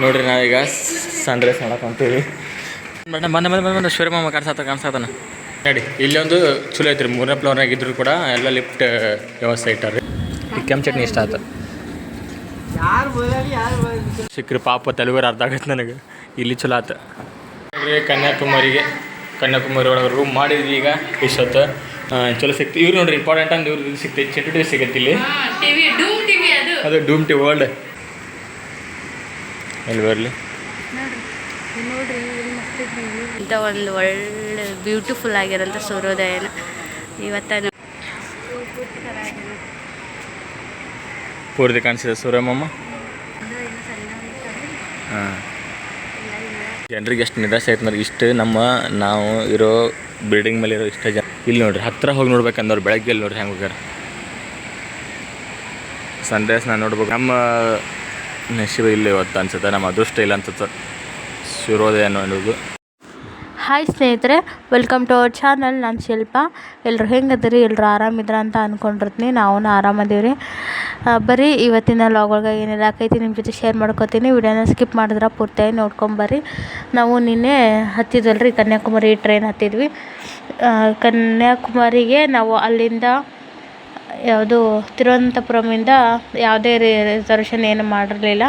ನೋಡ್ರಿ ನಾವೀಗ ಸನ್ರೈಸ್ ಮಾಡಕ್ಕೆ ಅಂತೀವಿ ಬಂದ ಬಂದ ಬಂದ ಬಂದ ಶಿವರಾಮ ಕಾಣಿಸತ್ತ ಕಾಣಿಸತ್ತಾನ. ನೋಡಿ ಇಲ್ಲೊಂದು ಚಲೋ ಐತ್ರಿ ಮೂರನೇ ಫ್ಲೋರ್ನಾಗ ಇದ್ರು ಕೂಡ ಎಲ್ಲ ಲಿಫ್ಟ್ ವ್ಯವಸ್ಥೆ ಇಟ್ಟಾರ ಈ ಕೆಂಪು ಚಟ್ನಿ ಇಷ್ಟ ಆಯ್ತು ಸಿಕ್ಕ್ರಿ ಪಾಪ ತೆಲುಗರು ಅರ್ಧ ಆಗತ್ತೆ ನನಗೆ. ಇಲ್ಲಿ ಚಲೋ ಆಯ್ತು ಕನ್ಯಾಕುಮಾರಿಗೆ ಕನ್ಯಾಕುಮಾರಿ ಒಳಗೆ ರೂಮ್ ಮಾಡಿದ್ವಿ ಈಗ ಇಷ್ಟೊತ್ತು ಚಲೋ ಸಿಕ್ತು. ಇವ್ರು ನೋಡ್ರಿ ಇಂಪಾರ್ಟೆಂಟ್ ಅಂದ್ರೆ ಇವ್ರು ಸಿಕ್ತಿ ಚಟುಟಿ ಸಿಗತ್ತೆ ಇಲ್ಲಿ. ಟಿವಿ ಡೂಮ್ ಟಿವಿ ಅದು. ಅದು ಡೂಮ್ ಟಿ ವರ್ಲ್ಡ್ ಎಲ್ಲಿ ಬರಲಿ? ಇಂಥ ಒಂದು ಒಳ್ಳೆ ಬ್ಯೂಟಿಫುಲ್ ಆಗಿರೋಂಥ ಸೂರ್ಯೋದಯನ ಇವತ್ತ ಪೂರ್ತಿ ಕಾಣಿಸಿದೆ ಸೂರ್ಯಮಮ್ಮ ಹಾಂ. ಜನರಿಗೆ ಎಷ್ಟು ನಿರಾಸೆ ಆಯ್ತು ಅಂದ್ರೆ ಇಷ್ಟು ನಮ್ಮ ನಾವು ಇರೋ ಬಿಲ್ಡಿಂಗ್ ಮೇಲೆ ಇರೋ ಇಷ್ಟ ಜನ. ಇಲ್ಲಿ ನೋಡ್ರಿ ಹತ್ತಿರ ಹೋಗಿ ನೋಡ್ಬೇಕಂದವ್ರು ಬೆಳಗ್ಗೆ ಇಲ್ಲಿ ನೋಡ್ರಿ ಹೆಂಗೆ ಹೋಗ್ಯಾರ. ಸಂದೇಶ ನಾನು ನೋಡ್ಬೇಕು. ನಮ್ಮ ನಶೀಬ ಇಲ್ಲ ಇವತ್ತು ಅನ್ಸುತ್ತೆ, ನಮ್ಮ ಅದೃಷ್ಟ ಇಲ್ಲ ಅನ್ಸುತ್ತೆ ಸೂರ್ಯೋದಯ ಅನ್ನೋದು. ಹಾಯ್ ಸ್ನೇಹಿತರೆ ವೆಲ್ಕಮ್ ಟು ಅವರ್ ಚಾನಲ್ ನಾನು ಶಿಲ್ಪ. ಎಲ್ಲರೂ ಹೆಂಗದಿರಿ? ಎಲ್ಲರೂ ಆರಾಮಿದ್ರ ಅಂತ ಅಂದ್ಕೊಂಡಿರ್ತೀನಿ ನಾವು ಆರಾಮದೀವಿ ರೀ ಬರೀ ಇವತ್ತಿನ ಲಾಗೊಳಗೆ ಏನೆಲ್ಲ ಆಕೈತಿ ನಿಮ್ಮ ಜೊತೆ ಶೇರ್ ಮಾಡ್ಕೊತೀನಿ. ವಿಡಿಯೋನ ಸ್ಕಿಪ್ ಮಾಡಿದ್ರೆ ಪೂರ್ತಿಯಾಗಿ ನೋಡ್ಕೊಂಬರ್ರಿ ನಾವು ನಿನ್ನೆ ಹತ್ತಿದ್ವಲ್ರಿ, ಕನ್ಯಾಕುಮಾರಿ ಟ್ರೈನ್ ಹತ್ತಿದ್ವಿ. ಕನ್ಯಾಕುಮಾರಿಗೆ ನಾವು ಅಲ್ಲಿಂದ ಯಾವುದು ತಿರುವನಂತಪುರಮಿಂದ ಯಾವುದೇ ರಿಸರ್ವೇಷನ್ ಏನು ಮಾಡಿರಲಿಲ್ಲ.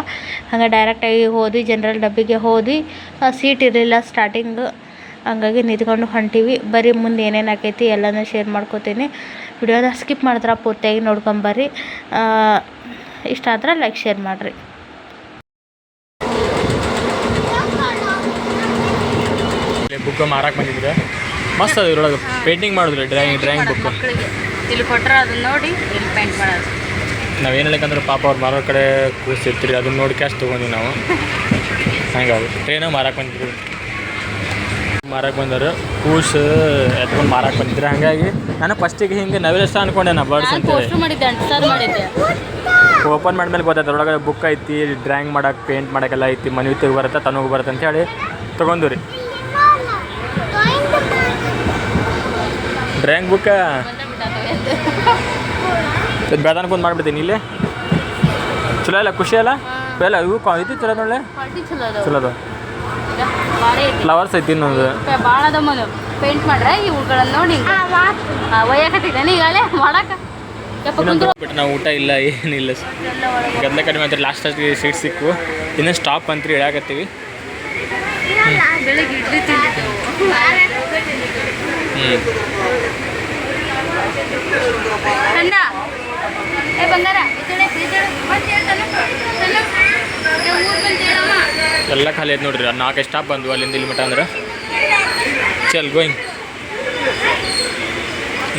ಹಾಗೆ ಡೈರೆಕ್ಟಾಗಿ ಹೋದ್ವಿ ಜನರಲ್ ಡಬ್ಬಿಗೆ ಹೋದ್ವಿ. ಸೀಟ್ ಇರಲಿಲ್ಲ ಸ್ಟಾರ್ಟಿಂಗ್ ಹಂಗಾಗಿ ನಿಂತ್ಕೊಂಡು ಹೊಂಟೀವಿ. ಬರೀ ಮುಂದೆ ಏನೇನು ಆಕೈತಿ ಎಲ್ಲನೂ ಶೇರ್ ಮಾಡ್ಕೋತೀನಿ. ವಿಡಿಯೋನ ಸ್ಕಿಪ್ ಮಾಡಿದ್ರೆ ಪೂರ್ತಿಯಾಗಿ ನೋಡ್ಕೊಂಬರ್ರಿ ಇಷ್ಟ ಆದ್ರೆ ಲೈಕ್ ಶೇರ್ ಮಾಡಿರಿ. ಬುಕ್ ಮಾರಕ್ಕೆ ಬಂದಿದ್ರೆ ಮಸ್ತ್ ಪೇಂಟಿಂಗ್ ಮಾಡಿದ್ರೆ ಡ್ರಾಯಿಂಗ್ ಡ್ರಾಯಿಂಗ್ ಬುಕ್ ಇಲ್ಲಿ ಕೊಟ್ಟರೆ ಅದನ್ನ ನೋಡಿ ಇಲ್ಲಿ ಪೇಂಟ್ ಮಾಡೋದು. ನಾವೇನು ಹೇಳಕ್ಕಂದ್ರೆ ಪಾಪ ಅವ್ರು ಮಾರೋ ಕಡೆ ಕೂಸಿರ್ತೀರಿ ಅದನ್ನ ನೋಡಿ ಕ್ಯಾಶ್ ತೊಗೊಂಡ್ವಿ ನಾವು. ಹಂಗಾಗಿ ಟ್ರೈನಾಗ ಮಾರಕ್ಕೆ ಬಂದಿದ್ರು ಮಾರಕ್ಕೆ ಬಂದರು ಕೂಸು ಎತ್ಕೊಂಡು ಮಾರಕ್ಕೆ ಬಂದಿದ್ರು. ಹಾಗಾಗಿ ನಾನು ಫಸ್ಟಿಗೆ ಹಿಂಗೆ ನವಿಲಷ್ಟ ಅನ್ಕೊಂಡೆ ನಾ ಬರ್ಡ್ಸ್ ಮಾಡಿದ್ದೆ ಓಪನ್ ಮಾಡಿದ್ಮೇಲೆ ಗೊತ್ತಾಯ್ತು ಅದ್ರೊಳಗೆ ಬುಕ್ ಐತಿ ಡ್ರಾಯಿಂಗ್ ಮಾಡಕ್ಕೆ ಪೇಂಟ್ ಮಾಡೋಕ್ಕೆಲ್ಲ ಐತಿ ಮನೆ ತೆಗೆ ಬರುತ್ತೆ ತನಗೂ ಬರುತ್ತೆ ಅಂತ ಹೇಳಿ ತೊಗೊಂಡು ರೀ. ಡ್ರಾಯಿಂಗ್ ಬುಕ್ಕ ಇದು ಬೆಳ್ದಾನ ಕುಂದು ಮಾಡಿಬಿಡ್ತೀನಿ ಇಲ್ಲಿ. ಚಲೋ ಇಲ್ಲ? ಖುಷಿ ಅಲ್ಲ ಬೇಲ ಇವು ಇದು ಚಲೋ ನೋಡಲೆ ಚಲೋ ಅದ ಫ್ಲವರ್ಸ್ ಐತಿ ಇನ್ನೊಂದು. ಭಾಳ ಅದ ಮನು. ಪೇಂಟ್ ಮಾಡ್ರೆ ಇವುಗಳನ್ನು ನೋಡಿ ಒಯ್ಯಕತ್ತಿದ್ದೇನೆ. ಈಗಲೇ ಮಾಡಕ. ಬಟ್ ನಾವು ಊಟ ಇಲ್ಲ ಏನಿಲ್ಲ. ಗದ್ದೆ ಕಡಿಮೆ ಅಂತ ಲಾಸ್ಟ್ ಸೀಟ್ ಸಿಕ್ಕು. ಇನ್ನೂ ಸ್ಟಾಪ್ ಅಂತ ಇಳಾಕತ್ತೀವಿ ಬೆಳಿಗ್ಗೆ ಇಡ್ಲಿ ತಿಂದಿದ್ದೆವು. ಹ್ಞೂ ಎಲ್ಲ ಖಾಲಿ ಆಯ್ತು ನೋಡ್ರಿ ನಾಲ್ಕು ಸ್ಟಾಪ್ ಬಂದ್ವು ಅಲ್ಲಿಂದ ಇಲ್ಲಿ ಮಟ್ಟ ಅಂದ್ರೆ. ಚಲ್ ಗೋಯಿಂಗ್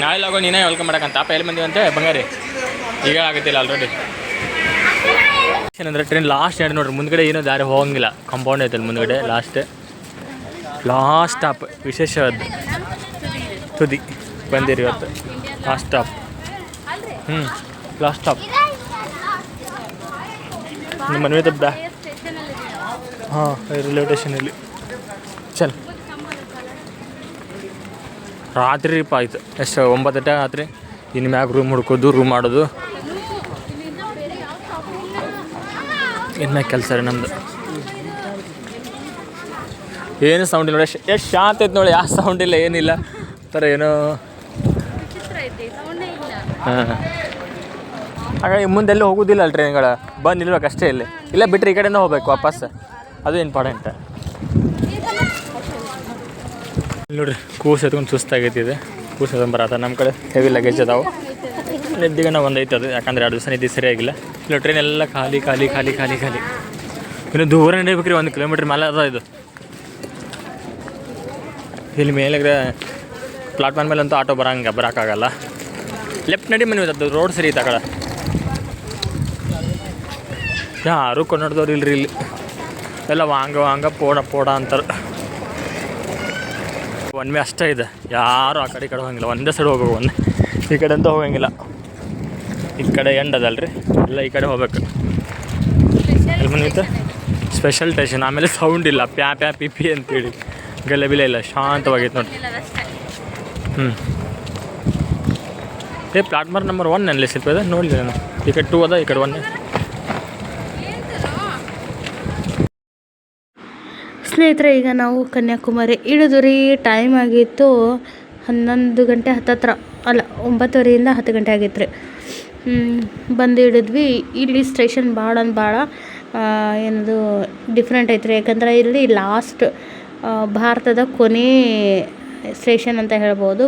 ನಾಳೆ ಆಗೋ ನೀನೇ ವೆಲ್ಕಮ್ ಮಾಡಕ್ಕಂತ ಅಪ್ಪ ಎಲ್ಲಿ ಬಂದಿವಂತೆ? ಬಂಗಾರಿ. ಈಗ ಆಗುತ್ತಿಲ್ಲ ಆಲ್ರೆಡಿ ಏನಂದ್ರೆ ಟ್ರೈನ್ ಲಾಸ್ಟ್ ಎರಡು ನೋಡ್ರಿ, ಮುಂದ್ಗಡೆ ಏನೋ ದಾರಿ ಹೋಗಂಗಿಲ್ಲ. ಕಾಂಪೌಂಡ್ ಐತಲ್ಲ ಮುಂದ್ಗಡೆ ಲಾಸ್ಟ್ ಲಾಸ್ಟ್ ಸ್ಟಾಪ್ ವಿಶೇಷವಾದ ತುದಿ. ಬಂದಿರಿ ಇವತ್ತು. ಲಾಸ್ಟ್ ಸ್ಟಾಪ್ ಹ್ಞೂ ಲಾಸ್ಟ್ ಸ್ಟಾಪ್ ನಿಮ್ಮ ಮನೆ ಬ್ಯಾ ಹಾಂ ರೈಲ್ವೆ ಸ್ಟೇಷನಲ್ಲಿ ಚಲ್. ರಾತ್ರಿ ರೀಪ ಆಯ್ತು. ಎಷ್ಟು, ಒಂಬತ್ತು ಗಂಟೆ ರಾತ್ರಿ ಇನ್ನು ಮ್ಯಾಗ ರೂಮ್ ಹುಡ್ಕೋದು ರೂಮ್ ಮಾಡೋದು. ಇನ್ಮ್ಯಾಗ ಕೆಲಸ ರೀ ನಮ್ದು. ಏನು ಸೌಂಡ್ ಇಲ್ಲ ಎಷ್ಟು ಶಾಂತ ಐತೆ ನೋಡಿ, ಯಾವ ಸೌಂಡ್ ಇಲ್ಲ, ಏನಿಲ್ಲ. ಥರ ಏನೋ ಚಿತ್ರ ಐತಿ ಸೌಂಡೇ ಇಲ್ಲ ಹಾಂ. ಹಾಗಾಗಿ ಮುಂದೆಲ್ಲೂ ಹೋಗೋದಿಲ್ಲ ಅಲ್ಲ ಟ್ರೈನ್ಗಳು ಬಂದು ನಿಲ್ಬೇಕು ಅಷ್ಟೇ ಇಲ್ಲಿ. ಇಲ್ಲ ಬಿಟ್ಟರೆ ಈ ಕಡೆಯಿಂದ ಹೋಗ್ಬೇಕು ವಾಪಸ್. ಅದು ಇಂಪಾರ್ಟೆಂಟ್ ನೋಡ್ರಿ, ಕೂಸು ಎತ್ಕೊಂಡು ಸುಸ್ತಾಗೈತಿ ಇದೆ. ಕೂಸು ಎತ್ಕೊಂಡು ಬರತ್ತ. ನಮ್ಮ ಕಡೆ ಹೆವಿ ಲಗೇಜ್ ಅದಾವೆ. ನಿದ್ದಿಗನ ಒಂದು ಐತೆ ಅದು. ಯಾಕಂದ್ರೆ ಎರಡು ದಿವಸ ನಿದ್ದೆ ಸರಿಯಾಗಿಲ್ಲ. ಇಲ್ಲ ಟ್ರೈನ್ ಎಲ್ಲ ಖಾಲಿ ಖಾಲಿ ಖಾಲಿ ಖಾಲಿ ಖಾಲಿ. ಇನ್ನು ದೂರ ನಡಿಬೇಕ್ರಿ ಒಂದು ಕಿಲೋಮೀಟ್ರ್ ಮೇಲೆ ಅದ ಇದು. ಇಲ್ಲಿ ಮೇಲೆ ಪ್ಲಾಟ್ಫಾರ್ಮ್ ಮೇಲೆ ಅಂತೂ ಆಟೋ ಬರಂಗ, ಬರೋಕ್ಕಾಗಲ್ಲ. ಲೆಫ್ಟ್ ನಡಿ ಮನೆ ಅದು ರೋಡ್ ಸರಿ ಆ ಕಡೆ. ಯಾರು ಕನ್ನಡದವ್ರು ಇಲ್ರಿ ಇಲ್ಲಿ. ಎಲ್ಲ ವಾಂಗ ವಾಂಗ ಪೋಡ ಪೋಡ ಅಂತಾರೆ. ಒನ್ ವೇ ಅಷ್ಟೇ ಇದೆ. ಯಾರು ಆ ಕಡೆ ಈ ಕಡೆ ಹೋಗಂಗಿಲ್ಲ. ಒಂದೇ ಸೈಡ್ ಹೋಗ್ಬೇಕು ಒಂದೇ ಈ ಕಡೆ ಅಂತ ಹೋಗಂಗಿಲ್ಲ. ಈ ಕಡೆ ಎಂಡ್ ಅದಲ್ರಿ. ಎಲ್ಲ ಈ ಕಡೆ ಹೋಗ್ಬೇಕು. ಬಂದಿತ್ತು ಸ್ಪೆಷಲ್ ಟೇಷನ್ ಆಮೇಲೆ ಸೌಂಡ್ ಇಲ್ಲ. ಪ್ಯಾ ಪ್ಯಾ ಪಿ ಪಿ ಅಂತೇಳಿ. ಗಲಬಿಲೆ ಇಲ್ಲ ಶಾಂತವಾಗೈತೆ ನೋಡಿ ಹ್ಞೂ ಏ ಪ್ಲಾಟ್ಫಾರ್ಮ್ ನಂಬರ್ ಒನ್ ಅಲ್ಲಿ ಸ್ವಲ್ಪ ಇದೆ. ನೋಡಲಿ ನಾನು. ಈ ಕಡೆ ಟೂ ಅದ, ಈ ಕಡೆ ಒನ್ ಸ್ನೇಹಿತರೆ, ಈಗ ನಾವು ಕನ್ಯಾಕುಮಾರಿ ಇಳಿದು ರೀ ಟೈಮ್ ಆಗಿತ್ತು ಹನ್ನೊಂದು ಗಂಟೆ ಹತ್ತತ್ರ. ಅಲ್ಲ, ಒಂಬತ್ತುವರೆಯಿಂದ ಹತ್ತು ಗಂಟೆ ಆಗಿತ್ತು ರೀ ಬಂದು ಇಳಿದ್ವಿ. ಇಲ್ಲಿ ಸ್ಟೇಷನ್ ಭಾಳ ಅಂದ್ ಭಾಳ ಏನದು ಡಿಫ್ರೆಂಟ್ ಐತ್ರಿ. ಯಾಕಂದ್ರೆ ಇಲ್ಲಿ ಲಾಸ್ಟ್ ಭಾರತದ ಕೊನೆ ಸ್ಟೇಷನ್ ಅಂತ ಹೇಳ್ಬೋದು.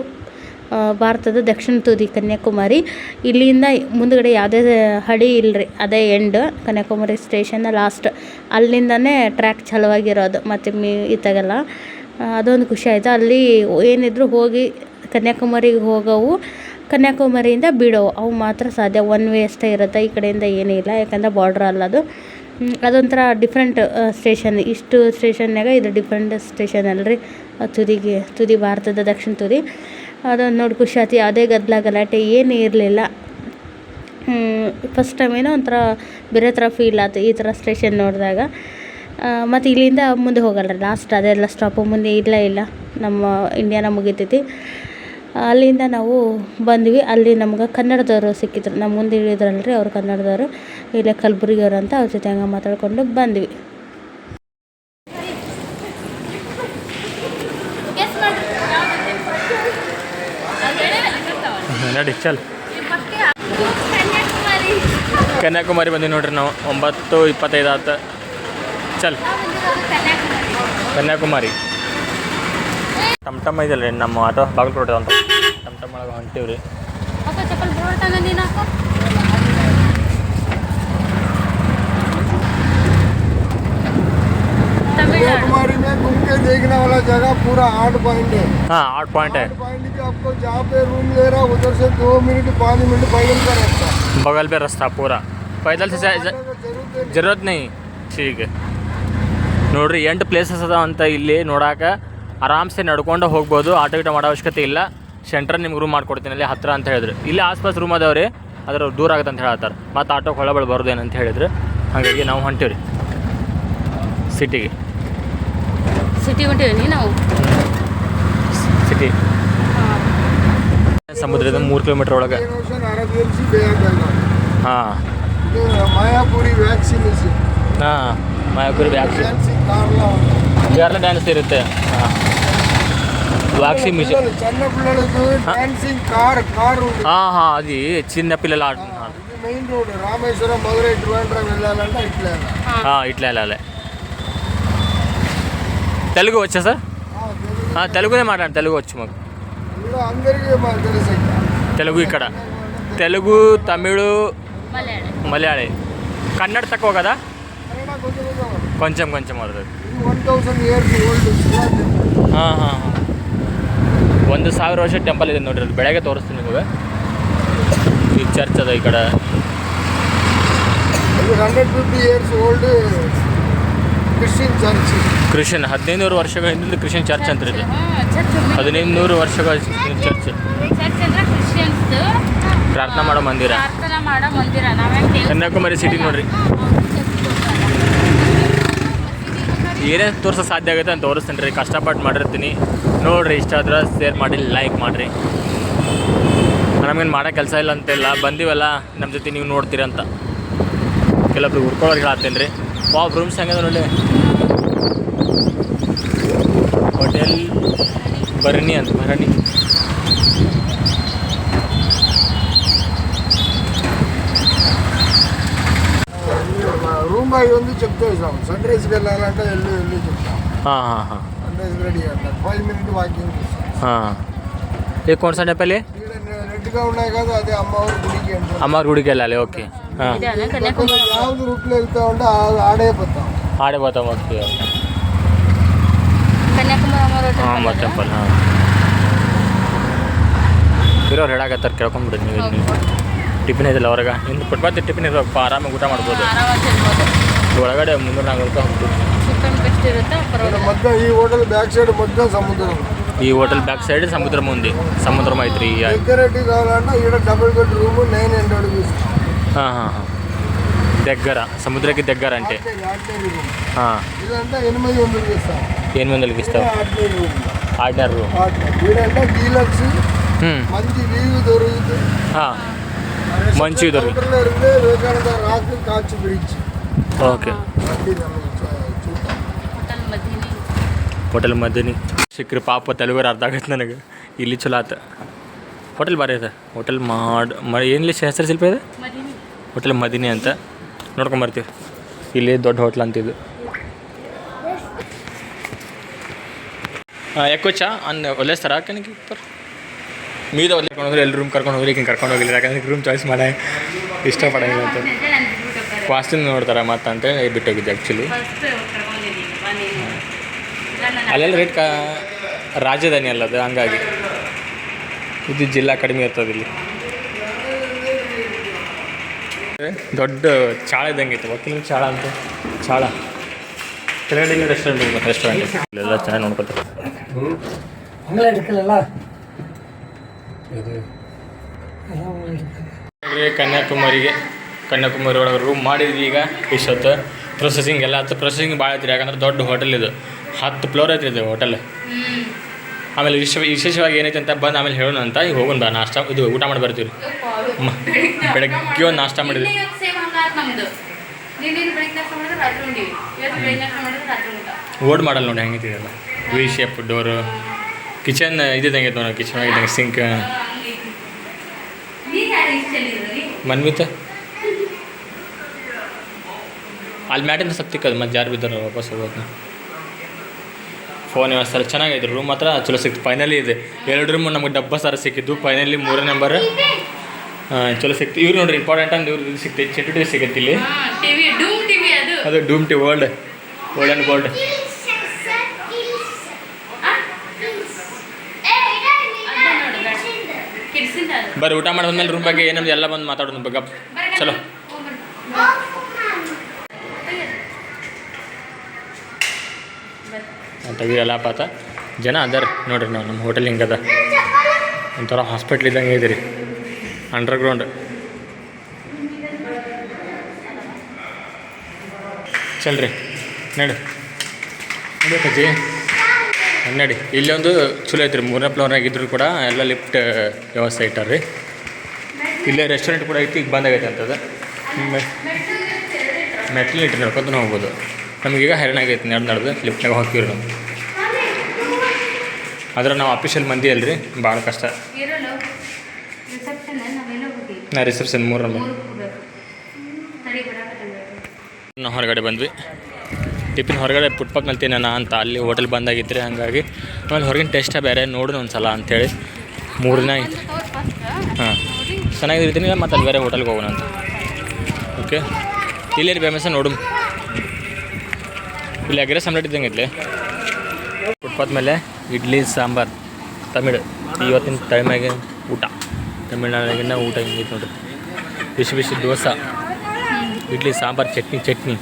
ಭಾರತದ ದಕ್ಷಿಣ ತುದಿ ಕನ್ಯಾಕುಮಾರಿ. ಇಲ್ಲಿಂದ ಮುಂದ್ಗಡೆ ಯಾವುದೇ ಹಳಿ ಇಲ್ಲರಿ ಅದೇ ಎಂಡ್ ಕನ್ಯಾಕುಮಾರಿ ಸ್ಟೇಷನ್ ಲಾಸ್ಟ್ ಅಲ್ಲಿಂದನೇ ಟ್ರ್ಯಾಕ್ ಚಲವಾಗಿರೋದು ಮತ್ತು ಮೀ ಇತ್ತಾಗೆಲ್ಲ. ಅದೊಂದು ಖುಷಿ ಆಯಿತು. ಅಲ್ಲಿ ಏನಿದ್ರು ಹೋಗಿ ಕನ್ಯಾಕುಮಾರಿಗೆ ಹೋಗೋವು ಕನ್ಯಾಕುಮಾರಿಯಿಂದ ಬಿಡೋವು ಅವು ಮಾತ್ರ ಸಾಧ್ಯ. ಒನ್ ವೇ ಅಷ್ಟೇ ಇರುತ್ತೆ ಈ ಕಡೆಯಿಂದ ಏನೂ ಇಲ್ಲ ಯಾಕಂದ್ರೆ ಬಾರ್ಡ್ರ್ ಅಲ್ಲ ಅದು. ಹ್ಮ್, ಅದೊಂಥರ ಡಿಫ್ರೆಂಟ್ ಸ್ಟೇಷನ್ ಇಷ್ಟು ಸ್ಟೇಷನ್ನಾಗ ಇದು ಡಿಫ್ರೆಂಟ್ ಸ್ಟೇಷನ್ ಅಲ್ರಿ ತುದಿಗೆ ತುದಿ ಭಾರತದ ದಕ್ಷಿಣ ತುದಿ. ಅದೊಂದು ನೋಡಿ ಖುಷಿ ಆಯ್ತು ಯಾವುದೇ ಗದ್ದಲ ಗಲಾಟೆ ಏನೂ ಇರಲಿಲ್ಲ. ಫಸ್ಟ್ ಟೈಮ್ ಏನೋ ಒಂಥರ ಬೇರೆ ಥರ ಫೀಲ್ ಆಯ್ತು ಈ ಥರ ಸ್ಟೇಷನ್ ನೋಡಿದಾಗ. ಮತ್ತು ಇಲ್ಲಿಂದ ಮುಂದೆ ಹೋಗಲ್ಲ ಲಾಸ್ಟ್ ಅದೆಲ್ಲ ಸ್ಟಾಪು ಮುಂದೆ ಇಲ್ಲ ಇಲ್ಲ. ನಮ್ಮ ಇಂಡಿಯಾನ ಮುಗಿತೈತಿ. ಅಲ್ಲಿಂದ ನಾವು ಬಂದ್ವಿ, ಅಲ್ಲಿ ನಮ್ಗೆ ಕನ್ನಡದವರು ಸಿಕ್ಕಿದ್ರು. ನಮ್ಮ ಮುಂದೆ ಇಳಿದ್ರಲ್ರಿ ಅವ್ರು ಕನ್ನಡದವರು. ಇಲ್ಲೇ ಕಲಬುರ್ಗಿಯವ್ರು ಅಂತ ಅವ್ರ ಜೊತೆ ಹಂಗೆ ಮಾತಾಡ್ಕೊಂಡು ಬಂದ್ವಿ. ನಡಿ ಚಲ್. ಕನ್ಯಾಕುಮಾರಿ ಬಂದೀವಿ ನೋಡ್ರಿ ನಾವು. ಒಂಬತ್ತು ಇಪ್ಪತ್ತೈದು ಆತ. ಚಲ್. ಕನ್ಯಾಕುಮಾರಿ. ಟಮ್ ಟಮ್ ಇದಲ್ಲ ರೀ ನಮ್ಮ ಆಟೋ ಬಾಗಲಕೋಟೆ ಅಂತ. ಟಮ್ ಟಮ್ ಒಳಗೆ ಹೊಂಟೀವಿ ರೀ के देखने वाला जगह पूरा आठ पॉइंट है ಹಾಂ ಆಟ್ ಪಾಯಿಂಟ್ आठ पॉइंट के आपको जहाँ पे रूम ले रहा उधर से दो मिनट पाँच मिनट पैदल का रास्ता बगल पे रास्ता पूरा पैदल से जा- जा- आने का जरूरत है ಜರೂರತ್ ನೈ ठीक है ನೋಡ್ರಿ ಎಂಟು ಪ್ಲೇಸಸ್ ಅದಾವ ಅಂತ ಇಲ್ಲಿ ನೋಡಾಕ ಆರಾಮ್ಸೆ ನಡ್ಕೊಂಡು ಹೋಗ್ಬೋದು ಆಟೋ ಗಿಟ ಮಾಡೋ ಅವಶ್ಯಕತೆ ಇಲ್ಲ ಸೆಂಟ್ರ್ ನಿಮ್ಗೆ ರೂಮ್ ಮಾಡ್ಕೊಡ್ತೀನಿ ಅಲ್ಲಿ ಹತ್ರ ಅಂತ ಹೇಳಿದ್ರು ಇಲ್ಲಿ ಆಸ್ಪಾಸ್ ರೂಮ್ ಅದಾವ್ರಿ ಅದ್ರ ದೂರ ಆಗತ್ತೆ ಅಂತ ಹೇಳತ್ತಾರ ಮತ್ತು ಆಟೋ ಹೊಳಬಳ ಬರೋದೇನು ಅಂತ ಹೇಳಿದ್ರು ಹಾಗಾಗಿ ನಾವು ಹೊಂಟೀವಿ ಸಿಟಿಗೆ ಸಿಟಿ ಹೊಂಟಿವಿ ನಾವು. ಸಿಟಿ ಸಮುದ್ರದ ಮೂರು ಕಿಲೋಮೀಟರ್ ಒಳಗೆ. ಹಾಂ. ಮಾಯಾಪುರಿ ವ್ಯಾಕ್ಸಿನ್ ಹಾಂ ಮಾಯಾಪುರಿ ವ್ಯಾಕ್ಸಿನ್ ಡ್ಯಾನ್ಸ್ ಇರುತ್ತೆ. ಹಾಂ. వ్యాక్సిన్ మిషన్ ಚಿನ್ನ చిన్న పిల్లలు road main road Rameswaram Madurai Trivandrum వెళ్ళాలంటే ఇట్లా ఇట్లా తెలుగు వచ్చా సార్ ఆ, తెలుగు ఆ, తెలుగునే మాట్లాడండి తెలుగు వచ్చు మాకు కూడా అందరికీ మాకు తెలుసు ఇక్కడ. తెలుగు ఇక్కడ తెలుగు తమిళు మలయాళీ కన్నడ తక్కువ కదా కన్నడ కొంచెం కొంచెం ఉంది. కొంచెం కొంచెం వస్తుంది ఇది one thousand years old Shivaji ಹಾಂ ಹಾಂ ಒಂದು ಸಾವಿರ ವರ್ಷ ಟೆಂಪಲ್ ಇದೆ ನೋಡ್ರಿ ಅದು ಬೆಳಗ್ಗೆ ತೋರಿಸ್ತೀನಿ ನಿಮಗೆ ಈ ಚರ್ಚ್ ಅದ ಈ ಕಡೆ ఇది hundred fifty years old Christian church Christian ಹದಿನೈದು ನೂರು ವರ್ಷಗಳ ಹಿಂದಿನ ಕ್ರಿಶ್ಚಿಯನ್ ಚರ್ಚ್ ಅಂತ ಇದೆ ಹದಿನೈದು ನೂರು ವರ್ಷಗಳ ಚರ್ಚ್ ಚರ್ಚ್ ಅಂದ್ರೆ ಕ್ರಿಶ್ಚಿಯನ್ಸ್ದು ಪ್ರಾರ್ಥನಾ ಮಾಡೋ ಮಂದಿರ. ಪ್ರಾರ್ಥನಾ ಮಾಡೋ ಮಂದಿರ. ನಾವೇನು ಕನ್ಯಾಕುಮಾರಿ ಸಿಟಿ ನೋಡ್ರಿ. ಏನೇ ತೋರ್ಸೋ ಸಾಧ್ಯ ಆಗುತ್ತೆ ಅಂತ ತೋರಿಸ್ತೀನಿ ರೀ. ಕಷ್ಟಪಟ್ಟು ಮಾಡಿರ್ತೀನಿ. ನೋಡ್ರಿ ಇಷ್ಟ ಆದ್ರೆ ಶೇರ್ ಮಾಡಿ ಲೈಕ್ ಮಾಡಿರಿ. ನಮಗೇನು ಮಾಡೋ ಕೆಲಸ ಇಲ್ಲ ಅಂತಿಲ್ಲ ಬಂದೀವಲ್ಲ ನಮ್ಮ ಜೊತೆ ನೀವು ನೋಡ್ತೀರಂತ ಅಂತ. ಕೆಲವೊಬ್ರು ಹುಡ್ಕೊಳ್ಳೋರಿಗೆ ಹೇಳ್ತೀನಿ ರೀ ವಾವ್ ರೂಮ್ಸ್ ಹೆಂಗದ ನೋಡಿ ભરની અંત ભરની రూమ్ బాయ్ ఉంది చెప్తే రెడ్గా ఉన్నాయి అదే గుడికి అమ్మవారి గుడికి వెళ్ళాలి ఓకే. రూట్లో ఉంటే ఆడే పోతాం. ఆడే పోతాం ఓకే. ಕನ್ಯಾಕುಮಾರಿ ಹಾಂ ಮತ್ತೆ ಟೆಂಪಲ್ ಹಾಂ ಇರೋರು ಹೇಳಾಕತ್ತಾರೆ ಕೇಳ್ಕೊಂಬಿಡಿ ನೀವು ಇಲ್ಲಿ ಟಿಫಿನ್ ಐತಲ್ಲ ಹೊರಗೆ ಇನ್ನು ಫುಟ್ಪಾತ್ ಟಿಫಿನ್ ಇರೋಪ್ಪ ಆರಾಮಾಗಿ ಊಟ ಮಾಡ್ಬೋದು ಆರಾಮಾಗಿ ತಿನ್ಬೋದು ಒಳಗಡೆ ಮುನ್ನೂರು ನಾಲ್ಕು ರೂಪಾಯಿ ಹೋಗ್ಬೋದು ಚಿಕನ್ ಬೆಸ್ಟ್ ಇರುತ್ತೆ ఇక్కడ ಪರವಾಗಿಲ್ಲ మొత్తం ఈ హోటల్ బ్యాక్ సైడ్ మొత్తం సముద్రం ఈ హోటల్ బ్యాక్ సైడ్ సముద్రం ఉంది సముద్రం ఐత్రి సెక్యూరిటీ కావాలంటే ఇక్కడ double bedroom nine hundred rupees దగ్గర సముద్రకి దగ్గర అంటే ఆర్డినరీ రూమ్ ఆ, ఇదంటే ఎనిమిది వందలు ఇస్తాం ఏం మందులకి ఇస్తావు ఆర్డినర్ రూమ్ వీడంటే డీలక్స్ మంచి వ్యూ దొరుకుతుంది మంచి దొరుకుతుంది ಹೋಟೆಲ್ ಮದ್ದಿನಿ ಸಿಕ್ಕ್ರಿ ಪಾಪ ತೆಲುಗರು ಅರ್ಧ ಆಗತ್ತೆ ನನಗೆ. ಇಲ್ಲಿ ಚಲೋ ಆತ. ಹೋಟೆಲ್ ಭಾರಿ ಅದ. ಹೋಟೆಲ್ ಮಾಡ್ ಮ ಏನಿಲ್ಲ ಶಾಸ್ತ್ರ ಶಿಲ್ಪ ಇದೆ? ಹೋಟೆಲ್ ಮದಿನಿ ಅಂತ. ನೋಡ್ಕೊಂಬರ್ತೀವಿ ಇಲ್ಲಿ ದೊಡ್ಡ ಹೋಟ್ಲ್ ಅಂತಿದ್ದು ಯಾಕೋ ಚಾ? ಅನ್ನ ಒಲ್ಲೆಸ್ತಾರ ಹಾಕನಿಗೆ ಇಪ್ಪರ್ ಮೀದ ಒಲ್ಲೆ ಕರ್ಕೊಂಡು ಹೋಗಿ ಎಲ್ಲಿ ರೂಮ್ ಕರ್ಕೊಂಡು ಹೋಗ್ರಿ ಹಿಂಗೆ ಕರ್ಕೊಂಡು ಹೋಗಿಲ್ಲ ಯಾಕಂದ್ರೆ ರೂಮ್ ಚಾಯ್ಸ್ ಮಾಡ ಇಷ್ಟಪಡಂಗಿಲ್ಲ ಅಂತ. ವಾಸ್ತಿನ ನೋಡ್ತಾರೆ ಮತ್ತೆ ಅಂತ ಅಂತೇಳಿ ಬಿಟ್ಟೋಗಿದ್ದೆ ಆ್ಯಕ್ಚುಲಿ ಅಲ್ಲೆಲ್ಲ ರೇಟ್ ಕ ರಾಜಧಾನಿ ಅಲ್ಲ ಅದು ಹಂಗಾಗಿ. ಇದು ಜಿಲ್ಲಾ ಕಡಿಮೆ ಇರ್ತದೆ ಇಲ್ಲಿ. ದೊಡ್ಡ ಚಾಳ ಇದ್ದಂಗೆ ಐತೆ ವಕೀಲ ಚಾಳ ಅಂತ. ಚಾಳ. ಕೆಳಗಡೆ ರೆಸ್ಟೋರೆಂಟ್ ರೆಸ್ಟೋರೆಂಟ್ ಎಲ್ಲ ಚೆನ್ನಾಗಿ ನೋಡ್ಕೊತಾರೆ ಕನ್ಯಾಕುಮಾರಿಗೆ ಕನ್ಯಾಕುಮಾರಿ ಒಳಗೆ ರೂಮ್ ಮಾಡಿದ್ವಿ ಈಗ ಇಷ್ಟೊತ್ತು ಪ್ರೊಸೆಸಿಂಗ್ ಎಲ್ಲ ಹತ್ತು ಪ್ರೊಸೆಸಿಂಗ್ ಭಾಳ ಐತ್ರಿ. ಯಾಕಂದ್ರೆ ದೊಡ್ಡ ಹೋಟೆಲ್ ಇದು. ಹತ್ತು ಫ್ಲೋರ್ ಐತ್ರಿ ಇದು ಹೋಟೆಲ್ ಆಮೇಲೆ ವಿಶೇಷ ವಿಶೇಷವಾಗಿ ಏನೈತೆ ಅಂತ ಬಂದು ಆಮೇಲೆ ಹೇಳೋಣ ಅಂತ. ಈಗ ಹೋಗೋಣ ಬಾ ನಾಷ್ಟ ಇದು ಊಟ ಮಾಡಿ ಬರ್ತೀವಿ. ಮ- ಬೆಳಗ್ಗೆ ಒಂದು ನಾಷ್ಟ ಮಾಡಿದ್ವಿ. ಓಡ್ ಮಾಡಲ್ಲ ನೋಡಿ ಹೆಂಗಿದೆಯಲ್ಲ. ವಿ ಶೇಪ್ ಡೋರು ಕಿಚನ್ ಇದ್ದಂಗೆ ನೋಡಿ ಕಿಚನ್ ಇದ್ದಂಗೆ ಸಿಂಕ್ ಮನ್ವಿತ ಅಲ್ಲಿ ಮ್ಯಾಟಿಂದ ಸ್ವಲ್ಪ ತಿಕ್ಕದು ಮತ್ತೆ ಜಾರು ಬಿದ್ದಾರ ವಾಪಸ್ ಹೋಗೋದು ಫೋನ್ ವ್ಯವಸ್ಥೆ ಚೆನ್ನಾಗಿದೆ ಚೆನ್ನಾಗೈತೆ ರೂಮ್ ಮಾತ್ರ ಚಲೋ ಸಿಕ್ತು ಫೈನಲಿ ಇದೆ. ಎರಡು ರೂಮ್ ನಮಗೆ ಡಬ್ಬ ಸಾರ ಸಿಕ್ಕಿದ್ದು ಫೈನಲಿ ಮೂರನೇ ನಂಬರ್ ಚಲೋ ಸಿಕ್ತು. ಇವ್ರು ನೋಡ್ರಿ ಇಂಪಾರ್ಟೆಂಟ್ ಅಂದ್ರೆ ಇವ್ರು ಸಿಕ್ತಿ. ಸಿಕ್ತೈತೆ ಚೆಟ್ಟು ಟಿವಿ ಸಿಗತ್ತೆ ಇಲ್ಲಿ. ಟಿವಿ ಡೂಮ್ ಟಿವಿ ಅದು. ಡೂಮ್ ಟಿ ವರ್ಲ್ಡ್ ವರ್ಲ್ಡ್ ಆ್ಯಂಡ್ ಗೋಲ್ಡ್ ಬರ್ರಿ ಊಟ ಮಾಡಿದ್ಮೇಲೆ ರೂಮ್ ಬಗ್ಗೆ ಏನಂದ್ರೆ ಎಲ್ಲ ಬಂದು ಮಾತಾಡೋದು ಬಗ್ಗೆ ಚಲೋ. ತೆಗಿಯಲ್ಲ ಪಾತ. ಜನ ಅದಾರ. ನೋಡ್ರಿ ನಾವು ನಮ್ಮ ಹೋಟೆಲ್ ಹಿಂಗದ ಒಂಥರ ಹಾಸ್ಪಿಟ್ಲ್ ಇದ್ದಂಗೆ ಐತಿ ಅಂಡರ್ಗ್ರೌಂಡ್ ಚಲ್ರಿ, ನಡಿ. ನಡಿ ನಡಿ. ಇಲ್ಲೊಂದು ಚಲೋ ಐತ್ರಿ, ಮೂರನೇ ಫ್ಲೋರ್ನಾಗ ಇದ್ರು ಕೂಡ ಎಲ್ಲ ಲಿಫ್ಟ್ ವ್ಯವಸ್ಥೆ ಇಟ್ಟಾರ್ರಿ. ಇಲ್ಲೇ ರೆಸ್ಟೋರೆಂಟ್ ಕೂಡ ಐತಿ, ಈಗ ಬಂದಾಗೈತೆ ಅಂತದ. ಮೆಟ್ಲು ಇಟ್ಟು ನಡ್ಕೊತ ಹೋಗ್ಬೋದು. ನಮಗೀಗ ಹೈರಾಣ ಆಗೈತೆ, ನಡೆದು ನಡೆದು ಲಿಫ್ಟ್ನಾಗ ಹೋಗ್ತೀವಿ ನಾವು. ಆದ್ರೆ ನಾವು ಆಫೀಷಿಯಲ್ ಮಂದಿ ಅಲ್ರಿ ಭಾಳ ಕಷ್ಟ ಇರಲು ರಿಸೆಪ್ಷನ್ ನಾವೆಲ್ಲ ಹೋಗಿ ನಾ ರಿಸೆಪ್ಷನ್ ಮೂರು ನಂಬರ್ ಹೊರಗಡೆ ಬಂದ್ವಿ. ಟಿಫಿನ್ ಹೊರಗಡೆ ಮೇಲೆ ತಿನ್ನೋಣ ಅಂತ ಅಲ್ಲಿ ಹೋಟೆಲ್ ಬಂದಾಗಿದ್ರೆ ಹಾಗಾಗಿ. ಆಮೇಲೆ ಹೊರಗಿನ ಟೇಸ್ಟ ಬೇರೆ ನೋಡೋಣ ಒಂದು ಸಲ ಅಂಥೇಳಿ ಮೂರು ದಿನ ಐತಿ ಹಾಂ. ಚೆನ್ನಾಗಿರ್ತೀನಿ ಮತ್ತು ಅಲ್ಲಿ ಬೇರೆ ಹೋಟೆಲ್ಗೆ ಹೋಗೋಣ ಅಂತ. ಓಕೆ ಇಲ್ಲಿ ಫೇಮಸ್ ನೋಡು. ಇಲ್ಲಿ ಅಗ್ರೆ ಆಮ್ಲೆಟ್ ಇದ್ದಂಗೆ ಇದ್ಲಿ ಫುಟ್ಪಾತ್ ಮೇಲೆ ಇಡ್ಲಿ, ಸಾಂಬಾರು, ತಮಿಳು. ಇವತ್ತಿನ ಟೈಮಾಗೆ ಊಟ. ತಮಿಳ್ನಾಡಿನ ಊಟ ಹಿಂಗೈತೆ ನೋಡ್ರಿ? ಬಿಸಿ ಬಿಸಿ ದೋಸೆ, ಇಡ್ಲಿ, ಸಾಂಬಾರು, ಚಟ್ನಿ ಚಟ್ನಿ.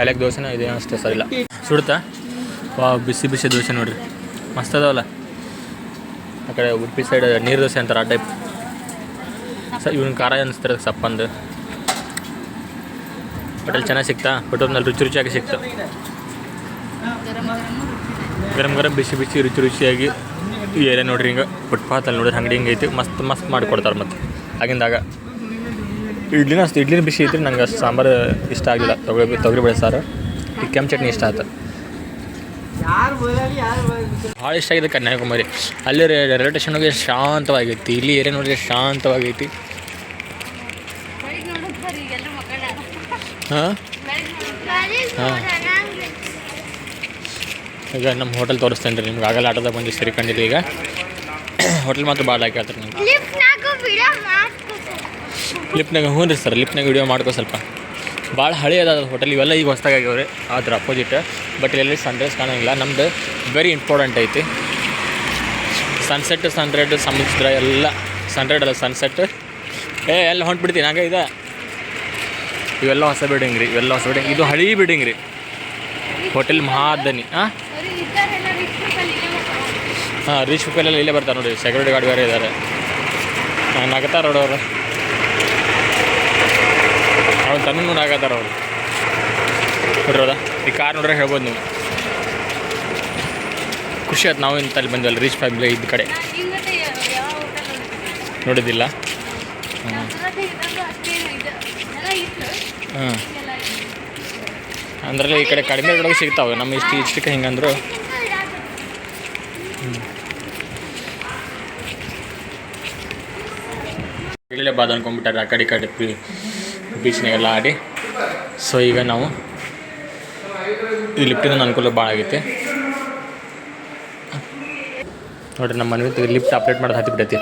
ಐಲಕ್ ದೋಸೆನ ಇದೆ ಅಷ್ಟೇ ಸರಿ ಇಲ್ಲ ಸುಡ್ತಾ? ವಾ ಬಿಸಿ ಬಿಸಿ ದೋಸೆ ನೋಡ್ರಿ. ಮಸ್ತ್ ಅದಾವಲ್ಲ? ಕಡೆ ಉಡುಪಿ ಸೈಡ್ ನೀರು ದೋಸೆ ಅಂತಾರೆ, ಆ ಟೈಪ್ ಸ, ಇವನ್ ಖಾರ ಅನಿಸ್ತಾರೆ ಸಪ್ಪಂದು ಹೋಟೆಲ್ ಚೆನ್ನಾಗಿ ಸಿಗ್ತಾ ಹೋಟೆಲ್ನಲ್ಲಿ ರುಚಿ ರುಚಿಯಾಗಿ ಸಿಕ್ತು? ಗರಂ ಗರಂ ಬಿಸಿ ಬಿಸಿ ರುಚಿ ರುಚಿಯಾಗಿ ಈ ಏರಿಯಾ ನೋಡ್ರಿ ಹಿಂಗೆ. ಫುಟ್ಪಾತಲ್ಲಿ ನೋಡ್ರಿ ಅಂಗಡಿ ಹಿಂಗೆ ಐತಿ. ಮಸ್ತ್ ಮಸ್ತ್ ಮಾಡಿಕೊಡ್ತಾರೆ ಮತ್ತು. ಆಗಿಂದಾಗ. ಇಡ್ಲಿನ ಅಷ್ಟು, ಇಡ್ಲಿನ ಬಿಸಿ ಐತ್ರಿ. ನಂಗೆ ಅಷ್ಟು ಸಾಂಬಾರು ಇಷ್ಟ ಆಗಿಲ್ಲ. ತೊಗರಿ ತೊಗರಿಬೇಳೆ ಸಾರು. ಈ ಕೆಂಪು ಚಟ್ನಿ ಇಷ್ಟ ಆಯ್ತು ಭಾಳ ಇಷ್ಟ ಆಗಿದೆ ಕನ್ಯಾಕುಮಾರಿ. ಅಲ್ಲಿ ರೈಲ್ವೆ ಸ್ಟೇಷನ್ ಹೋಗಿ ಶಾಂತವಾಗೈತಿ ಇಲ್ಲಿ ಏರಿಯಾ ನೋಡಿದ್ರೆ ಶಾಂತವಾಗೈತಿ ಹಾಂ? ಹಾಂ. ಈಗ ನಮ್ಮ ಹೋಟೆಲ್ ತೋರಿಸ್ತೇನೆ ರೀ ನಿಮ್ಗೆ ಆಗಲ್ಲ ಆಟೋದಾಗ ಬಂದು ಸರಿ ಕಂಡಿಲ್ಲ ಈಗ. ಹೋಟೆಲ್ ಮಾತ್ರ ಭಾಳ ಹಾಕಿ ಹೇಳ್ತಾರೆ ನಿಮ್ಗೆ. ಲಿಫ್ಟ್ನಾಗ ಹ್ಞೂ ರೀ ಸರ್ ಲಿಫ್ಟ್ನಾಗ ವಿಡಿಯೋ ಮಾಡ್ಕೋ ಸ್ವಲ್ಪ. ಭಾಳ ಹಳೆ ಅದ ಹೋಟೆಲ್ ಇವೆಲ್ಲ ಈಗ ಹೊಸ್ದಾಗಿ ಆಗ್ಯಾವ್ರಿ ಅದ್ರ ಅಪೋಸಿಟ್ ಬಟ್ ಇಲ್ಲಿ ಸನ್ರೈಸ್ ಕಾಣೋಂಗಿಲ್ಲ. ನಮ್ದು ವೆರಿ ಇಂಪಾರ್ಟೆಂಟ್ ಐತಿ. ಸನ್ಸೆಟ್ ಸನ್ರೈಡ್ ಸಮುದ್ರ ಎಲ್ಲ ಸನ್ರೈಡ್ ಅಲ್ಲ ಸನ್ಸೆಟ್ ಏ ಎಲ್ಲ ಹೊಂಟ್ಬಿಡ್ತೀನಿ ಹಾಗೆ ಇದೆ? ಇವೆಲ್ಲ ಹೊಸ ಬಿಲ್ಡಿಂಗ್ ರೀ ಇವೆಲ್ಲ ಹೊಸ ಬಿಲ್ಡಿಂಗ್ ಇದು ಹಳಿ ಬಿಲ್ಡಿಂಗ್ ರೀ. ಹೋಟೆಲ್ ಮಹಾದನಿ. ಹಾಂ ಹಾಂ ರೀಚ್ ಪುಕ್ಕಲೆಲ್ಲ ಇಲ್ಲೇ ಬರ್ತಾರೆ ನೋಡಿ ಸೆಕ್ಯೂರಿಟಿ ಗಾರ್ಡ್ ಬೇರೆ ಇದ್ದಾರೆ ನಗತಾರ ಆಗತ್ತಾರ ಅವರು. ಅವ್ರು ತನ್ನ ನೋಡಿ ಆಗತ್ತಾರ ಅವರು. ನೋಡ್ರಲ್ಲ ಈ ಕಾರ್ ನೋಡ್ರೆ ಹೇಳ್ಬೋದು ನೀವು. ಖುಷಿ ಆಯ್ತು ನಾವು ಇಂತ ಅಲ್ಲಿ ಬಂದಿವಲ್ಲ ರೀಚ್ ಫ್ಯಾಮಿಲಿ ಇದ್ದ ಕಡೆ. ನೋಡಿದ್ದಿಲ್ಲ? ಹಾಂ ಅಂದ್ರಲ್ಲಿ ಈ ಕಡೆ ಕಡಿಮೆ ರೇಟೊಳಗೆ ಸಿಗ್ತಾವೆ, ನಮ್ಮ ಇಷ್ಟು ಇಷ್ಟಕ್ಕೆ ಹಿಂಗಂದ್ರು. ಇಲ್ಲೇ ಬಾದ್ ಅನ್ಕೊಂಡ್ಬಿಟ್ಟಾರೆ ಆ ಕಡೆ ಈ ಕಡೆ ಬೀಚ್ನಾಗೆಲ್ಲ ಆಡಿ. ಸೊ ಈಗ ನಾವು ಈ ಲಿಫ್ಟಿನ ಅನುಕೂಲ ಭಾಳ ಆಗೈತಿ. ನೋಡ್ರಿ, ನಮ್ಮ ಮನೆ ಲಿಫ್ಟ್ ಆಪ್ರೇಟ್ ಮಾಡೋದು ಹತ್ತಿ ಬಿಟ್ಟೈತಿ.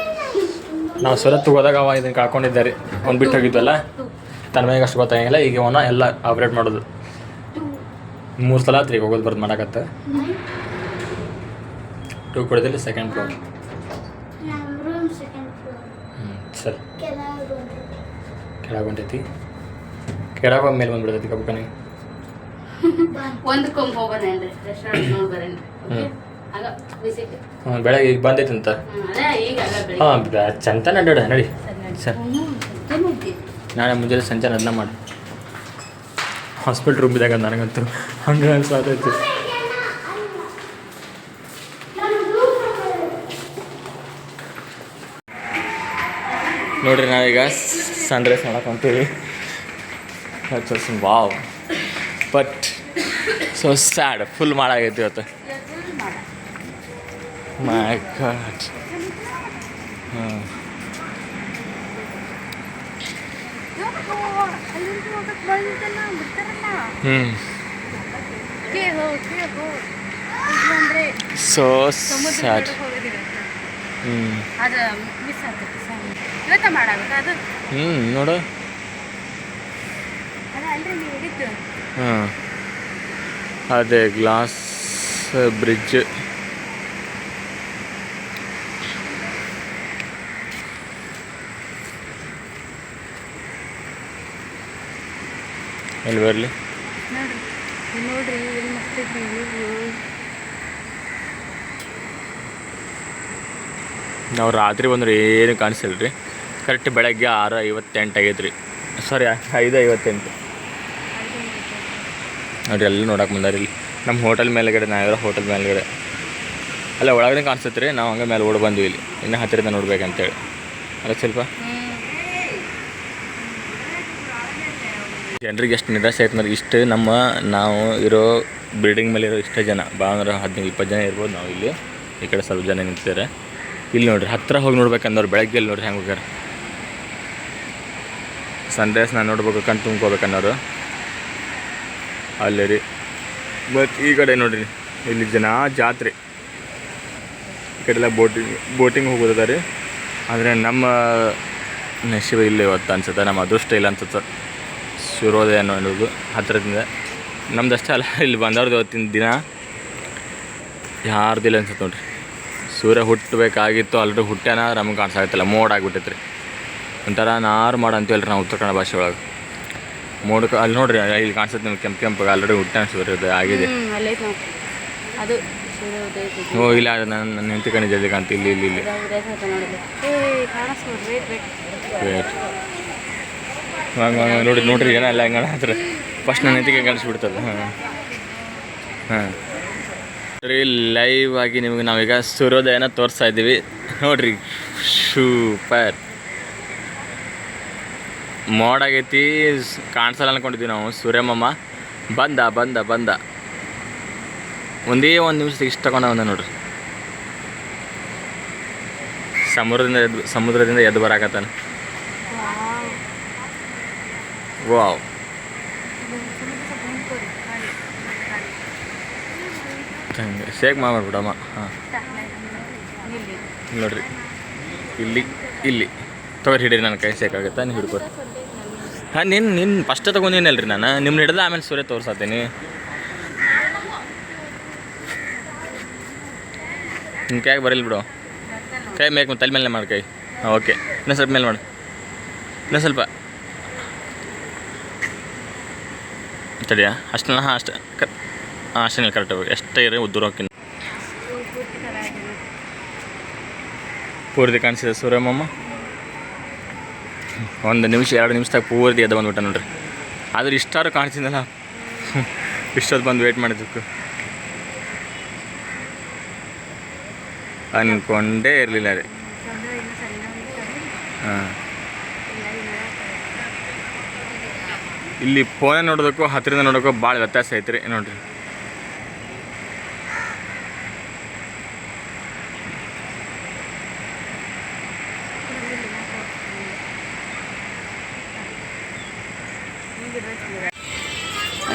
ನಾವು ಸರತ್ತು ಹೋದಾಗ ಅವ ಇದನ್ನು ಕಳ್ಕೊಂಡಿದ್ದಾರೆ. ಒಂದು ಬಿಟ್ಟು ಹೋಗಿದ್ವಲ್ಲ ತನ್ನ ಮನೆಗೆ ಅಷ್ಟು ಗೊತ್ತಾಗಿಲ್ಲ ಈಗ ಅವನ ಎಲ್ಲ ಆಪ್ರೇಟ್ ಮಾಡೋದು. ಮೂರು ಸಲ ಆತ್ರಿ ಹೋಗೋದು ಬರ್ದು ಮಾಡಕತ್ತ. ಟೂ ಕೊಡೋದಿಲ್ಲ ಸೆಕೆಂಡ್ ಫ್ಲೋರ್ ಹ್ಞೂ ಸರಿ. ಕೆಳಗೆ ಹೊಂಟೈತಿ ಕೆಳಗೆ ಮೇಲೆ ಬಂದ್ಬಿಡ್ತೈತಿ ಕಬ್ಬಕನಿಗೆ ಒಂದು ಕೊಂಬ ಹೋಗೋದೇನ್ರಿ ರೆಸ್ಟೋರೆಂಟ್ ನೋಡಿ ಬರೇನ್ರಿ ಹ್ಞೂ ಆಗ ವಿಸಿಟ್ ಹ್ಞೂ ಬೆಳಗ್ಗೆ ಈಗ ಬಂದೈತಿ ಅಂತ? ಅದೇ ಈಗ ಬೆಳಿಗ್ಗೆ. ಹಾಂ ಚಂತ ನಡ್ಯಾಡ ನಡಿ. ಸರ್ ನಾಳೆ ಮುಂಜಾನೆ ಸಂಜೆ ಅದನ್ನ ಮಾಡಿ. ಹಾಸ್ಪಿಟ್ಲ್ ರೂಮ್ ಇದ್ದಾಗ ನನಗಂತೂ ಹಂಗೆ ಅನ್ಸಾತೈತಿ ನೋಡ್ರಿ ನಾವೀಗ ಸನ್ರೈಸ್ ಮಾಡಕ್ಕೆ ಹೊಂತೀವಿ wow but so sad full ಮಾಡಾಗೈತಿ ಇವತ್ತು. ಮೈ ಗಾಡ್ ಹಾಂ ಹ್ಞೂ ಅಂದ್ರೆ ಸೊ ಸ್ಯಾಡ್ ಹ್ಞೂ ಹ್ಞೂ ನೋಡು. ಹಾಂ. ಅದೇ ಗ್ಲಾಸ್ ಬ್ರಿಡ್ಜ್. ಎಲ್ಲಿ ಬರಲಿ? ನೋಡ್ರಿ ನಾವು ರಾತ್ರಿ ಬಂದ್ರೆ ಏನು ಕಾಣಿಸಿಲ್ಲ ರೀ ಕರೆಕ್ಟ್ ಬೆಳಗ್ಗೆ ಆರು ಐವತ್ತೆಂಟು ಆಗೈತೆ ರೀ ಸಾರಿ ಐದು ಐವತ್ತೆಂಟು. ನೋಡ್ರಿ, ಎಲ್ಲ ನೋಡಕ್ಕೆ ಬಂದಾರ ಇಲ್ಲಿ. ನಮ್ಮ ಹೋಟೆಲ್ ಮೇಲ್ಗಡೆ, ನಾವಿರೋ ಹೋಟೆಲ್ ಮೇಲ್ಗಡೆ. ಅಲ್ಲ, ಒಳಗಡೆ ಕಾಣಿಸುತ್ತೆ ರೀ, ನಾವು ಹಂಗೆ ಮೇಲೆ ಓಡ್ ಬಂದ್ವಿ ಇಲ್ಲಿ. ಇನ್ನು ಹತ್ತಿರದ ನೋಡ್ಬೇಕಂತೇಳಿ. ಅಲ್ಲ ಸ್ವಲ್ಪ ಜನರಿಗೆ ಎಷ್ಟು ನಿರಾಸೆ ಆಯ್ತು ಅಂದ್ರೆ ಇಷ್ಟು ನಮ್ಮ ನಾವು ಇರೋ ಬಿಲ್ಡಿಂಗ್ ಮೇಲೆ ಇರೋ ಇಷ್ಟೇ ಜನ. ಭಾಳ ಅಂದ್ರೆ ಹದಿನೈದು, ಇಪ್ಪತ್ತು ಜನ ಇರ್ಬೋದು ನಾವು ಇಲ್ಲಿ. ಈ ಕಡೆ ಸ್ವಲ್ಪ ಜನ ನಿಂತಿದ್ದಾರೆ. ಇಲ್ಲಿ ನೋಡ್ರಿ ಹತ್ತಿರ ಹೋಗಿ ನೋಡ್ಬೇಕಂದ್ರೆ ಬೆಳಗ್ಗೆ ಇಲ್ಲಿ ನೋಡ್ರಿ ಹೆಂಗೆ ಹೋಗ್ಯಾರ. ಸನ್ರೈಸ್ ನಾನು ನೋಡ್ಬೇಕು, ಕಣ್ ತುಂಬ್ಕೋಬೇಕನ್ನೋರು. ಅಲ್ಲೇ ರೀ. ಮತ್ತು ಈ ಕಡೆ ನೋಡಿರಿ, ಇಲ್ಲಿ ಜನ ಜಾತ್ರೆ. ಈ ಕಡೆ ಎಲ್ಲ ಬೋಟಿಂಗ್ ಬೋಟಿಂಗ್ ಹೋಗೋದದ ಆದರೆ ನಮ್ಮ ನಶೀಬ ಇಲ್ಲ ಇವತ್ತು ಅನ್ಸುತ್ತೆ, ನಮ್ಮ ಅದೃಷ್ಟ ಇಲ್ಲ ಅನ್ಸುತ್ತೆ. ಸೂರ್ಯೋದಯ ಅನ್ನೋದು ಹತ್ತಿರದಿಂದ ನಮ್ದಷ್ಟೇ ಅಲ್ಲ, ಇಲ್ಲಿ ಬಂದವ್ರದ್ದು ಇವತ್ತಿನ ದಿನ ಯಾರ್ದಿಲ್ಲ ಅನ್ಸುತ್ತೆ ನೋಡ್ರಿ. ಸೂರ್ಯ ಹುಟ್ಟಬೇಕಾಗಿತ್ತು ಅಲ್ಲರೂ ಹುಟ್ಟ್ಯಾನ ನಮ್ಗೆ ಕಾಣಿಸ್ತಾಯಿತ್ತಲ್ಲ ಮೋಡ ಆಗ್ಬಿಟ್ಟೈತೆ ರೀ ಒಂಥರ ನಾರು ಮಾಡ ಅಂತೀವಲ್ಲ ರೀ ನಾವು ಉತ್ತರ ಕನ್ನಡ ಭಾಷೆ ಒಳಗೆ. ಮೋಡಕ್ಕೆ ಅಲ್ಲಿ ನೋಡ್ರಿ ಇಲ್ಲಿ ಕಾಣಿಸುತ್ತೆ ನಿಮ್ಗೆ ಕೆಂಪು ಕೆಂಪು ಆಲ್ರೆಡಿ ಹುಟ್ಟ್ಯಾನ ಸೂರ್ಯೋದಯ ಆಗಿದೆ. ಅದು. ಓ ಇಲ್ಲ ಅದು ನನ್ನ ಹೆಂಡತಿ ಕಣಿ ಜಲ್ದಿ ಕಾಣ್ತಿ. ಇಲ್ಲಿ ಇಲ್ಲಿ ಇಲ್ಲಿ. ನೋಡಿ ನೋಡ್ರಿ ಏನೋ ಎಲ್ಲ ಹೆಂಗೆ ಹತ್ರ ಫಸ್ಟ್ ನನ್ನ ಹೆಂಡತಿಗೆ ಕಾಣಿಸ್ಬಿಡ್ತದೆ ಹಾಂ. ಹಾಂ. ರೀ ಲೈವ್ ಆಗಿ ನಿಮಗೆ ನಾವೀಗ ಸೂರ್ಯೋದಯನ ತೋರಿಸ್ತಾ ಇದ್ದೀವಿ. ನೋಡ್ರಿ ಸೂಪರ್ ಮೋಡ ಆಗೈತಿ, ಕಾಣಿಸಲ್ಲ ಅನ್ಕೊಂಡಿದ್ವಿ ನಾವು, ಸೂರ್ಯಮಮ್ಮ. ಬಂದ ಬಂದ ಬಂದ. ಒಂದೇ ಒಂದು ನಿಮಿಷ ಇಷ್ಟು ತಗೊಂಡ ಬಂದ ನೋಡ್ರಿ. ಸಮುದ್ರದಿಂದ ಎದ್ದು ಸಮುದ್ರದಿಂದ ಎದ್ದು ಬರಾಕತ್ತಾನ. ವಾವ್. ಹಂಗೆ ಶೇಕ್ ಮಾಡ್ಬಿಡಮ್ಮ ಹಾಂ. ನೋಡ್ರಿ. ಇಲ್ಲಿ ಇಲ್ಲಿ. ತಗೋರಿ ಹಿಡೀರಿ ನನ್ನ ಕೈ ಶೇಕ್ ಆಗುತ್ತಾ ನೀವು ಹಿಡ್ಕೊರಿ ಹಾಂ ನಿನ್ನ ನಿನ್ನ ಫಸ್ಟ್ ತೊಗೊಂಡಿನಲ್ರಿ ನಾನು. ನಿಮ್ಮ ಹಿಡ್ದು ಆಮೇಲೆ ಸೂರ್ಯ ತೋರ್ಸತ್ತೀನಿ ನಿಮ್ಮ ಕೈಯಾಗ ಬರಲ್ಲ ಬಿಡು. ಕೈ ಮೇಕ್ ತಲೆ ಮೇಲೆ ಮಾಡಿ ಕೈ. ಹಾಂ, ಓಕೆ. ಇನ್ನೂ ಸ್ವಲ್ಪ ಮೇಲೆ ಮಾಡು. ಇನ್ನೂ ಸ್ವಲ್ಪ. ಸರಿಯಾ ಅಷ್ಟನ್ನ ಹಾಂ, ಅಷ್ಟು. ಹಾಂ, ಅಷ್ಟೇ ಕರೆಕ್ಟ್ ಎಷ್ಟೇ ಇರೋ ಉದ್ದೂರು ಹೋಗ್ತೀನಿ. ಪೂರ್ತಿ ಕಾಣಿಸಿದೆ ಸೂರ್ಯಮಮ್ಮ ಒಂದು ನಿಮಿಷ, ಎರಡು ನಿಮಿಷದಾಗ ಪೂರ್ತಿ ಎದ್ದು ಬಂದ್ಬಿಟ್ಟ ನೋಡ್ರಿ. ಆದ್ರೆ ಇಷ್ಟಾರು ಕಾಣಿಸಿದಲ್ಲ ಇಷ್ಟೊತ್ತು ಬಂದು ವೇಟ್ ಮಾಡಿದ್ದಕ್ಕೂ. ಅಂದ್ಕೊಂಡೇ ಇರಲಿಲ್ಲ ರೀ. ಹಾಂ. ಇಲ್ಲಿ ಫೋನೇ ನೋಡೋದಕ್ಕೂ ಹತ್ತಿರದ ನೋಡೋಕ್ಕೂ ಭಾಳ ವ್ಯತ್ಯಾಸ ಐತ್ರಿ, ನೋಡ್ರಿ.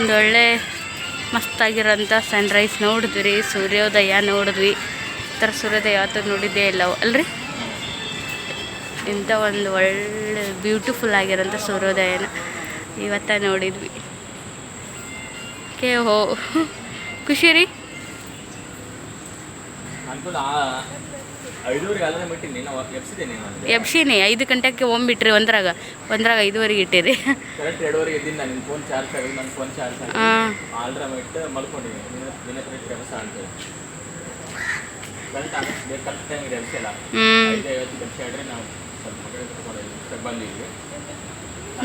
ಒಂದು ಒಳ್ಳೆ ಮಸ್ತಾಗಿರೋಂಥ ಸನ್ರೈಸ್ ನೋಡಿದ್ವಿ ಸೂರ್ಯೋದಯ ನೋಡಿದ್ವಿ. ಈ ಥರ ಸೂರ್ಯೋದಯ ಯಾವತ್ತೂ ನೋಡಿದ್ದೇ ಇಲ್ಲ ಅಲ್ರಿ? ಇಂಥ ಒಂದು ಒಳ್ಳೆ ಬ್ಯೂಟಿಫುಲ್ ಆಗಿರೋಂಥ ಸೂರ್ಯೋದಯನ ಇವತ್ತ ನೋಡಿದ್ವಿ. ಕೆ ಹೋ ಖುಷಿ ರೀ? ಎಬ್ಸಿನಿ ಐದು ಗಂಟೆಗೆ ಒಂಬಿಟ್ರಿ ಒಂದ್ರಾಗ ಒಂದ್ರಾಗ ಐದುವರೆಗೆ ಇಟ್ಟಿರಿ.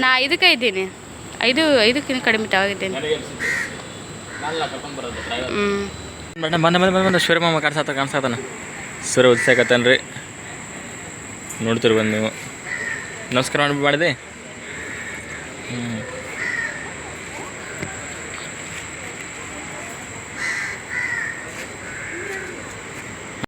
ನಾ ಐದಕ್ಕೆ ಇದ್ದೀನಿ. ಐದು ಐದಕ್ಕಿಂತ ಕಡಿಮೆ ಆಗಿದ್ದೀನಿ ಹ್ಞೂ ಮೇಡಮ್ ಬಂದ ಬಂದ ಬಂದ ಬಂದ ಸೂರ್ಯಮಾಮ ಕಾಣಿಸ್ತಾ ಕಾಣಿಸತ್ತಾನ ಸೂರ್ಯ ಉದ್ಸಾಕತ್ತಾನ ರೀ ನೋಡ್ತೀರಿ ನೀವು. ನಮಸ್ಕಾರ ಮಾಡಿ ಮಾಡಿದೆ? ಹ್ಞೂ